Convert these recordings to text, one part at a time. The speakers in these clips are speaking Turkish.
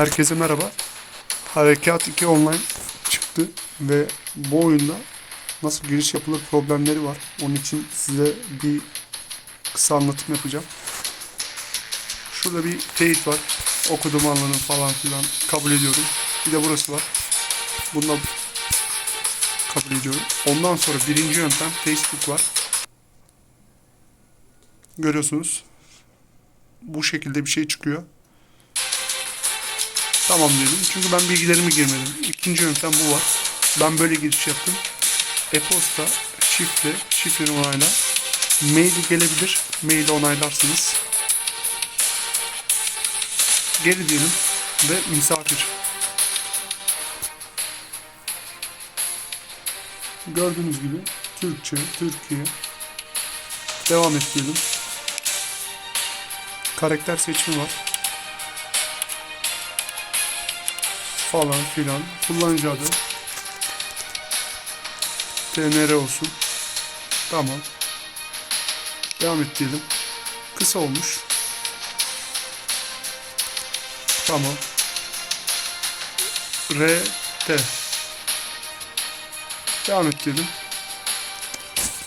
Herkese merhaba. Harekat 2 online çıktı ve bu oyunda nasıl giriş yapılır problemleri var. Onun için size bir kısa anlatım yapacağım. Şurada bir teyit var. Okudum anladım falan filan kabul ediyorum. Bir de burası var. Bunda kabul ediyorum. Ondan sonra birinci yöntem Facebook var. Görüyorsunuz. Bu şekilde bir şey çıkıyor. Tamam dedim. Çünkü ben bilgilerimi girmedim. İkinci yöntem bu var. Ben böyle giriş yaptım. E-posta, şifre, şifreni onayla. Maili gelebilir. Maili onaylarsınız. Geri diyelim ve misafir. Gördüğünüz gibi Türkçe, Türkiye. Devam et diyelim. Karakter seçimi var. Falan filan. Kullanıcı adı. TNR olsun. Tamam. Devam et diyelim. Kısa olmuş. Tamam. RT devam et diyelim.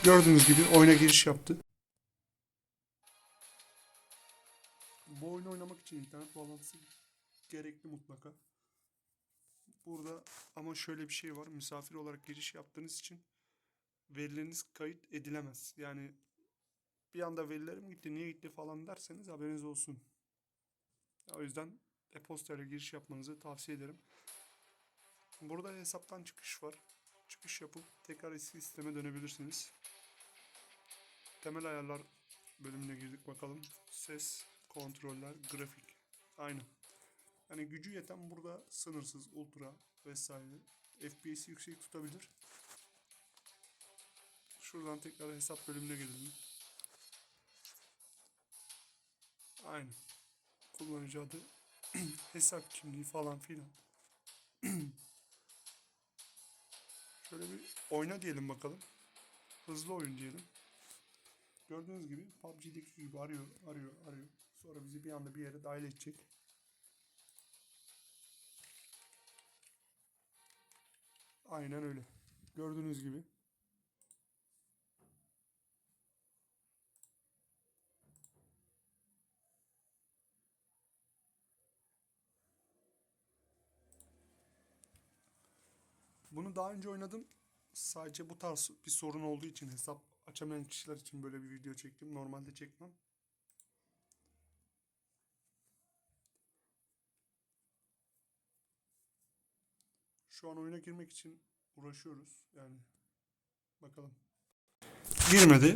Gördüğünüz gibi oyuna giriş yaptı. Bu oyunu oynamak için internet bağlantısı gerekli mutlaka Burada ama şöyle bir şey var. Misafir olarak giriş yaptığınız için verileriniz kayıt edilemez. Yani bir anda verilerim gitti, niye gitti falan derseniz haberiniz olsun. O yüzden e-posta ile giriş yapmanızı tavsiye ederim. Burada hesaptan çıkış var. Çıkış yapıp tekrar eski sisteme dönebilirsiniz. Temel ayarlar bölümüne girdik bakalım. Ses, kontroller, grafik. Aynen. Yani gücü yeten burada sınırsız, ultra vesaire. FPS'i yüksek tutabilir. Şuradan tekrar hesap bölümüne gelelim. Aynı. Kullanıcı adı, hesap kimliği falan filan. Şöyle bir oyna diyelim bakalım. Hızlı oyun diyelim. Gördüğünüz gibi PUBG'deki gibi arıyor, arıyor, arıyor. Sonra bizi bir anda bir yere dahil edecek. Aynen öyle. Gördüğünüz gibi. Bunu daha önce oynadım. Sadece bu tarz bir sorun olduğu için hesap açamayan kişiler için böyle bir video çektim. Normalde çekmem. Şu an oyuna girmek için uğraşıyoruz. Yani bakalım. Girmedi.